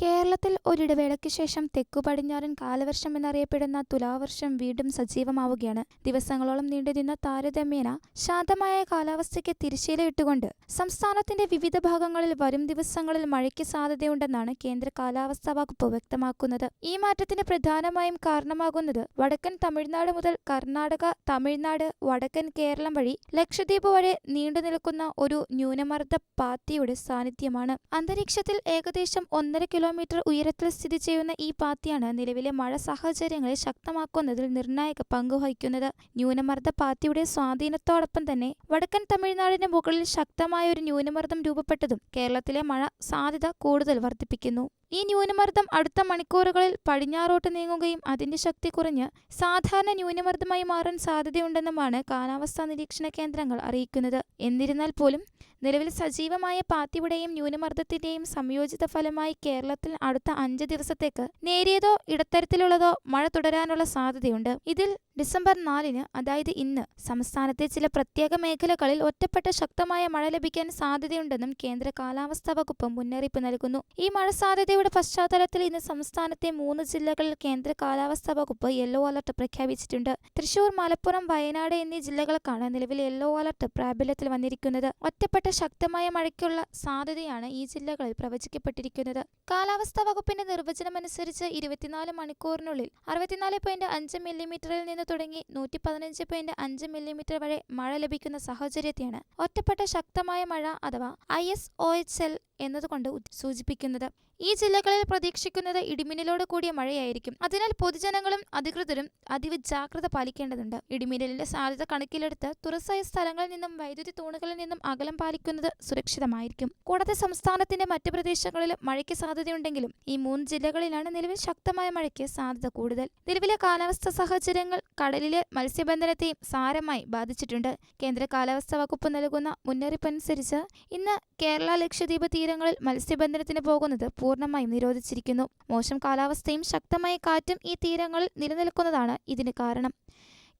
കേരളത്തിൽ ഒരിടവേളയ്ക്ക് ശേഷം തെക്കു പടിഞ്ഞാറൻ കാലവർഷം എന്നറിയപ്പെടുന്ന തുലാവർഷം വീണ്ടും സജീവമാവുകയാണ്. ദിവസങ്ങളോളം നീണ്ടുനിന്ന താരതമ്യേന ശാന്തമായ കാലാവസ്ഥയ്ക്ക് തിരിശീലയിട്ടുകൊണ്ട് സംസ്ഥാനത്തിന്റെ വിവിധ ഭാഗങ്ങളിൽ വരും ദിവസങ്ങളിൽ മഴയ്ക്ക് സാധ്യതയുണ്ടെന്നാണ് കേന്ദ്ര കാലാവസ്ഥാ വകുപ്പ് വ്യക്തമാക്കുന്നത്. ഈ മാറ്റത്തിന് പ്രധാനമായും കാരണമാകുന്നത് വടക്കൻ തമിഴ്നാട് മുതൽ കർണാടക തമിഴ്നാട് വടക്കൻ കേരളം വഴി ലക്ഷദ്വീപ് വരെ നീണ്ടുനിൽക്കുന്ന ഒരു ന്യൂനമർദ്ദ പാത്തിയുടെ സാന്നിധ്യമാണ്. അന്തരീക്ഷത്തിൽ ഏകദേശം ഒന്നര കിലോമീറ്റർ ഉയരത്തിൽ സ്ഥിതി ചെയ്യുന്ന ഈ പാത്തിയാണ് നിലവിലെ മഴ സാഹചര്യങ്ങളെ ശക്തമാക്കുന്നതിൽ നിർണായക പങ്ക് വഹിക്കുന്നത്. ന്യൂനമർദ്ദ പാത്തിയുടെ സ്വാധീനത്തോടൊപ്പം തന്നെ വടക്കൻ തമിഴ്നാടിന് മുകളിൽ ശക്തമായ ഒരു ന്യൂനമർദ്ദം രൂപപ്പെട്ടതും കേരളത്തിലെ മഴ സാധ്യത കൂടുതൽ വർദ്ധിപ്പിക്കുന്നു. ഈ ന്യൂനമർദ്ദം അടുത്ത മണിക്കൂറുകളിൽ പടിഞ്ഞാറോട്ട് നീങ്ങുകയും അതിന്റെ ശക്തി കുറഞ്ഞ് സാധാരണ ന്യൂനമർദ്ദമായി മാറാൻ സാധ്യതയുണ്ടെന്നുമാണ് കാലാവസ്ഥാ നിരീക്ഷണ കേന്ദ്രങ്ങൾ അറിയിക്കുന്നത്. എന്നിരുന്നാൽ പോലും നിലവിൽ സജീവമായ പാത്തിയുടെയും ന്യൂനമർദ്ദത്തിന്റെയും സംയോജിത ഫലമായി കേരളത്തിൽ അടുത്ത അഞ്ച് ദിവസത്തേക്ക് നേരിയതോ ഇടത്തരത്തിലുള്ളതോ മഴ തുടരാനുള്ള സാധ്യതയുണ്ട്. ഇതിൽ ഡിസംബർ നാലിന് അതായത് ഇന്ന് സംസ്ഥാനത്തെ ചില പ്രത്യേക മേഖലകളിൽ ഒറ്റപ്പെട്ട ശക്തമായ മഴ ലഭിക്കാൻ സാധ്യതയുണ്ടെന്നും കേന്ദ്ര കാലാവസ്ഥാ വകുപ്പ് മുന്നറിയിപ്പ് നൽകുന്നു. ഈ മഴ സാധ്യതയുടെ പശ്ചാത്തലത്തിൽ ഇന്ന് സംസ്ഥാനത്തെ മൂന്ന് ജില്ലകളിൽ കേന്ദ്ര കാലാവസ്ഥാ വകുപ്പ് യെല്ലോ അലർട്ട് പ്രഖ്യാപിച്ചിട്ടുണ്ട്. തൃശൂർ മലപ്പുറം വയനാട് എന്നീ ജില്ലകൾക്കാണ് നിലവിൽ യെല്ലോ അലർട്ട് പ്രാബല്യത്തിൽ വന്നിരിക്കുന്നത്. ഒറ്റപ്പെട്ട ശക്തമായ മഴയ്ക്കുള്ള സാധ്യതയാണ് ഈ ജില്ലകളിൽ പ്രവചിക്കപ്പെട്ടിരിക്കുന്നത്. കാലാവസ്ഥാ വകുപ്പിന്റെ നിർവചനമനുസരിച്ച് ഇരുപത്തിനാല് മണിക്കൂറിനുള്ളിൽ അറുപത്തിനാല് പോയിന്റ് അഞ്ച് മില്ലിമീറ്ററിൽ നിന്ന് തുടങ്ങി നൂറ്റി പതിനഞ്ച് പോയിന്റ് അഞ്ച് മില്ലിമീറ്റർ വരെ മഴ ലഭിക്കുന്ന സാഹചര്യത്തെയാണ് ഒറ്റപ്പെട്ട ശക്തമായ മഴ അഥവാ I S O H L എന്നതുകൊണ്ട് സൂചിപ്പിക്കുന്നത്. ഈ ജില്ലകളിൽ പ്രതീക്ഷിക്കുന്നത് ഇടിമിന്നലോട് കൂടിയ മഴയായിരിക്കും. അതിനാൽ പൊതുജനങ്ങളും അധികൃതരും അതീവ ജാഗ്രത പാലിക്കേണ്ടതുണ്ട്. ഇടിമിന്നലിന്റെ സാധ്യത കണക്കിലെടുത്ത് തുറസായ സ്ഥലങ്ങളിൽ നിന്നും വൈദ്യുതി തൂണുകളിൽ നിന്നും അകലം പാലിക്കുന്നത് സുരക്ഷിതമായിരിക്കും. കൂടാതെ സംസ്ഥാനത്തിന്റെ മറ്റു പ്രദേശങ്ങളിൽ മഴയ്ക്ക് സാധ്യതയുണ്ടെങ്കിലും ഈ മൂന്ന് ജില്ലകളിലാണ് നിലവിൽ ശക്തമായ മഴയ്ക്ക് സാധ്യത കൂടുതൽ. നിലവിലെ കാലാവസ്ഥാ സാഹചര്യങ്ങൾ കടലിലെ മത്സ്യബന്ധനത്തെയും സാരമായി ബാധിച്ചിട്ടുണ്ട്. കേന്ദ്ര കാലാവസ്ഥാ വകുപ്പ് നൽകുന്ന മുന്നറിയിപ്പനുസരിച്ച് ഇന്ന് കേരള ലക്ഷദ്വീപ് തീരങ്ങളിൽ മത്സ്യബന്ധനത്തിന് പോകുന്നത് പൂർണമായും നിരോധിച്ചിരിക്കുന്നു. മോശം കാലാവസ്ഥയും ശക്തമായ കാറ്റും ഈ തീരങ്ങളിൽ നിലനിൽക്കുന്നതാണ് ഇതിന് കാരണം.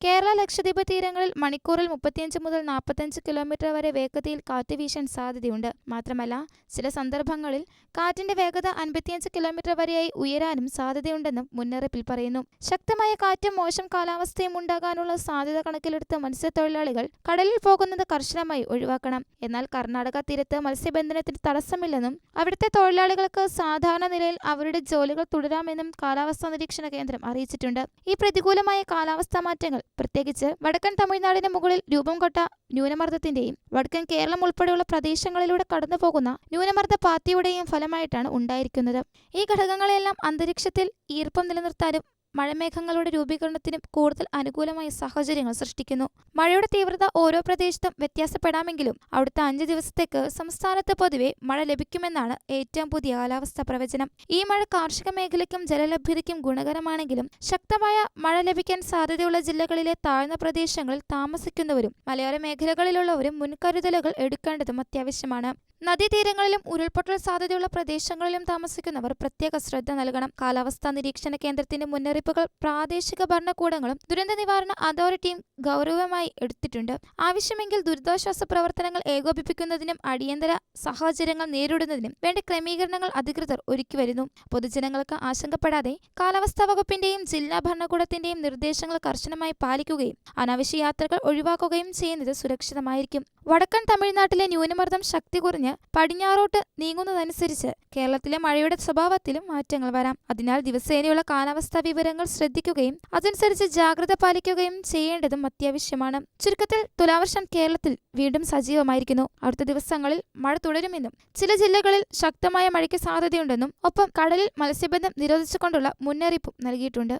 കേരള ലക്ഷദ്വീപ് തീരങ്ങളിൽ മണിക്കൂറിൽ മുപ്പത്തിയഞ്ച് മുതൽ നാൽപ്പത്തഞ്ച് കിലോമീറ്റർ വരെ വേഗതയിൽ കാറ്റ് വീശാൻ സാധ്യതയുണ്ട്. മാത്രമല്ല ചില സന്ദർഭങ്ങളിൽ കാറ്റിന്റെ വേഗത അൻപത്തിയഞ്ച് കിലോമീറ്റർ വരെയായി ഉയരാനും സാധ്യതയുണ്ടെന്നും മുന്നറിയിപ്പിൽ പറയുന്നു. ശക്തമായ കാറ്റും മോശം കാലാവസ്ഥയും ഉണ്ടാകാനുള്ള സാധ്യത കണക്കിലെടുത്ത് മത്സ്യത്തൊഴിലാളികൾ കടലിൽ പോകുന്നത് കർശനമായി ഒഴിവാക്കണം. എന്നാൽ കർണാടക തീരത്ത് മത്സ്യബന്ധനത്തിന് തടസ്സമില്ലെന്നും അവിടുത്തെ തൊഴിലാളികൾക്ക് സാധാരണ നിലയിൽ അവരുടെ ജോലികൾ തുടരാമെന്നും കാലാവസ്ഥാ നിരീക്ഷണ കേന്ദ്രം അറിയിച്ചിട്ടുണ്ട്. ഈ പ്രതികൂലമായ കാലാവസ്ഥാ മാറ്റങ്ങൾ പ്രത്യേകിച്ച് വടക്കൻ തമിഴ്നാടിന് മുകളിൽ രൂപം കൊട്ട ന്യൂനമർദ്ദത്തിന്റെയും വടക്കൻ കേരളം ഉൾപ്പെടെയുള്ള പ്രദേശങ്ങളിലൂടെ കടന്നുപോകുന്ന ന്യൂനമർദ്ദ പാത്തിയുടെയും ഫലമായിട്ടാണ് ഉണ്ടായിരിക്കുന്നത്. ഈ ഘടകങ്ങളെല്ലാം അന്തരീക്ഷത്തിൽ ഈർപ്പം നിലനിർത്താനും മഴമേഘങ്ങളുടെ രൂപീകരണത്തിനും കൂടുതൽ അനുകൂലമായ സാഹചര്യങ്ങൾ സൃഷ്ടിക്കുന്നു. മഴയുടെ തീവ്രത ഓരോ പ്രദേശത്തും വ്യത്യാസപ്പെടാമെങ്കിലും അവിടുത്തെ അഞ്ച് ദിവസത്തേക്ക് സംസ്ഥാനത്ത് പൊതുവെ മഴ ലഭിക്കുമെന്നാണ് ഏറ്റവും പുതിയ കാലാവസ്ഥാ പ്രവചനം. ഈ മഴ കാർഷിക മേഖലയ്ക്കും ജലലഭ്യതയ്ക്കും ഗുണകരമാണെങ്കിലും ശക്തമായ മഴ ലഭിക്കാൻ സാധ്യതയുള്ള ജില്ലകളിലെ താഴ്ന്ന പ്രദേശങ്ങളിൽ താമസിക്കുന്നവരും മലയോര മേഖലകളിലുള്ളവരും മുൻകരുതലുകൾ എടുക്കേണ്ടതും അത്യാവശ്യമാണ്. നദീതീരങ്ങളിലും ഉരുൾപൊട്ടൽ സാധ്യതയുള്ള പ്രദേശങ്ങളിലും താമസിക്കുന്നവർ പ്രത്യേക ശ്രദ്ധ നൽകണം. കാലാവസ്ഥാ നിരീക്ഷണ കേന്ദ്രത്തിന്റെ മുന്നറിയിപ്പുകൾ പ്രാദേശിക ഭരണകൂടങ്ങളും ദുരന്ത നിവാരണ അതോറിറ്റിയും ഗൗരവമായി എടുത്തിട്ടുണ്ട്. ആവശ്യമെങ്കിൽ ദുരിതാശ്വാസ പ്രവർത്തനങ്ങൾ ഏകോപിപ്പിക്കുന്നതിനും അടിയന്തര സാഹചര്യങ്ങൾ നേരിടുന്നതിനും വേണ്ട ക്രമീകരണങ്ങൾ അധികൃതർ ഒരുക്കിവരുന്നു പൊതുജനങ്ങൾക്ക് ആശങ്കപ്പെടാതെ കാലാവസ്ഥാ വകുപ്പിന്റെയും ജില്ലാ ഭരണകൂടത്തിന്റെയും നിർദ്ദേശങ്ങൾ കർശനമായി പാലിക്കുകയും അനാവശ്യ യാത്രകൾ ഒഴിവാക്കുകയും ചെയ്യുന്നത് സുരക്ഷിതമായിരിക്കും. വടക്കൻ തമിഴ്നാട്ടിലെ ന്യൂനമർദ്ദം ശക്തി കുറഞ്ഞ് പടിഞ്ഞാറോട്ട് നീങ്ങുന്നതനുസരിച്ച് കേരളത്തിലെ മഴയുടെ സ്വഭാവത്തിലും മാറ്റങ്ങൾ വരാം. അതിനാൽ ദിവസേനയുള്ള കാലാവസ്ഥാ വിവരങ്ങൾ ശ്രദ്ധിക്കുകയും അതനുസരിച്ച് ജാഗ്രത പാലിക്കുകയും ചെയ്യേണ്ടതും അത്യാവശ്യമാണ്. ചുരുക്കത്തിൽ തുലാവർഷം കേരളത്തിൽ വീണ്ടും സജീവമായിരിക്കുന്നു. അടുത്ത ദിവസങ്ങളിൽ മഴ തുടരുമെന്നും ചില ജില്ലകളിൽ ശക്തമായ മഴയ്ക്ക് സാധ്യതയുണ്ടെന്നും ഒപ്പം കടലിൽ മത്സ്യബന്ധം നിരോധിച്ചുകൊണ്ടുള്ള മുന്നറിയിപ്പും നൽകിയിട്ടുണ്ട്.